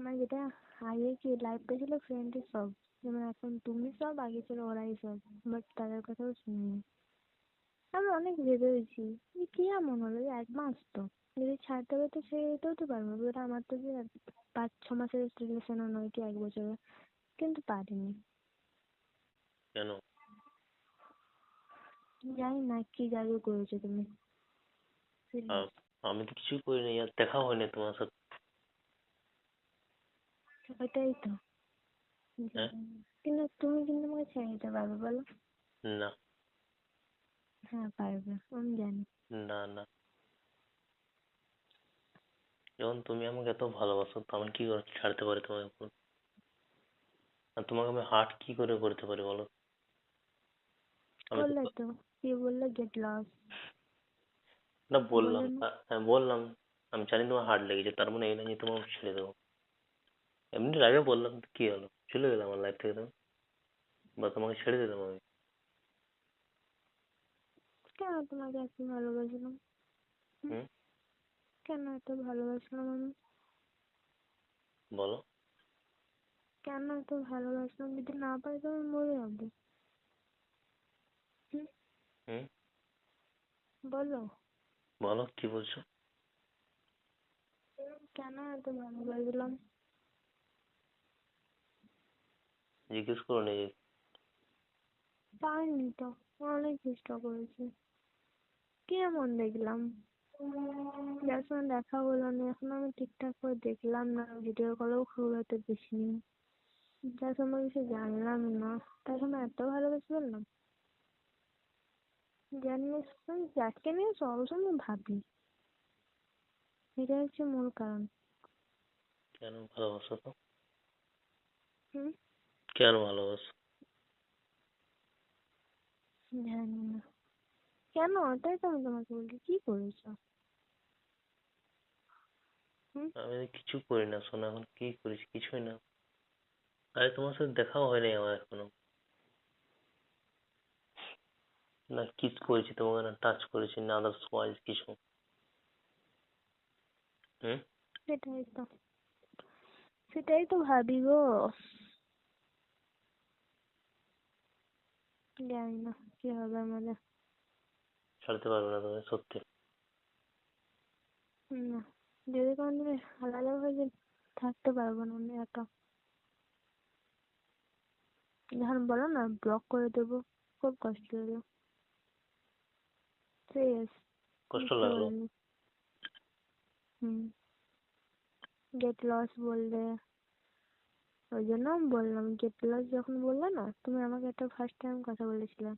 মানে যেটা আগে কি লাইফটা ছিল ফ্রেন্ডই সব। যেমন এখন তুমি সব আগে ছিল ওরাই সব। বাট তাদের কথাও শুনিনি। আমি অনেক ভেবেওছি যে কী এমন হলো যে এক মাস তো। যদি ছাড়তে হবে তো ছেড়ে দিতেও তো পারব এবার আমার তো যে পাঁচ ছ মাসের রিলেশনও নয় কি এক বছরের কিন্তু পারিনি। কেন? জানি না কি জাদু করেছ তুমি। আমি তো কিছুই করিনি আর দেখা হয়নি তোমার সাথে। ওটাই তো। হ্যাঁ? কিন্তু তুমি কিন্তু আমাকে ছেড়ে দিতে পারবে বলো। না। হ্যাঁ পারবে আমি জানি। না না। যখন তুমি আমাকে এত ভালোবাসো তো আমি কি করে ছাড়তে পারি তোমাকে এখন? আর তোমাকে আমি হার্ট কি করে করতে পারি বলো? বললে তো কি বললে? গেট লস না বললাম। হ্যাঁ বললাম। আমি জানি তোমার হার্ট লেগেছে তার মানে এই না যে তোমাকে ছেড়ে দেবো। এমনি আগে বললাম তো কি হলো? চলে গেলাম আমার লাইফ থেকে তুমি বা তোমাকে ছেড়ে দিলাম আমি। কেন তোমাকে এত ভালোবাসলাম? হুম? হুম? কেন এত ভালোবাসলাম আমি? বলো। কেন এত ভালোবাসলাম? যদি না পাই তো আমি মরে যাব। হুম? হুম? বলো। বলো কি বলছো? কেন এত ভালোবাসলাম? জিজ্ঞেস করো নিজে। পাইনি তো অনেক চেষ্টা করেছি। কি এমন দেখলাম? যার সঙ্গে দেখা হলো না এখন আমি ঠিকঠাক করে দেখলাম না ভিডিও কলেও খুব একটা বেশি নেই। যার সম্পর্কে কিছু জানলাম না তার সঙ্গে এত ভালোবেসে ফেললাম জানিস আমি যাকে নিয়ে সবসময় ভাবি এটাই হচ্ছে মূল কারণ। কেন ভালোবাসো তো? হুম? কেন ভালোবাসো? জানি না। কেন? ওটাই তো আমি তোমাকে বলছি কি করেছ? আমি কিছু করি না শোনো এখন কি করেছি কিছুই না। আরে তোমার সাথে দেখাও হয়নি আমার এখনও। না কিস করেছি তোমাকে না টাচ করেছি না আদার্স ওয়াইজ কিছু। হুম? সেটাই তো। সেটাই তো ভাবি গো। জানি না কি হবে আমাদের। ছাড়তে পারবে না তুমি সত্যি। না যদি কোনোদিন আলাদা হয়ে থাকতে পারব না আমি একা। যখন বলো না ব্লক করে দেবো খুব কষ্ট লাগে। সিরিয়াস কষ্ট লাগল? হুম গেট লস বললে। ওই জন্য বললাম গেট প্লাস যখন বললে না, তুমি আমাকে একটা ফার্স্ট টাইম কথা বলেছিলে।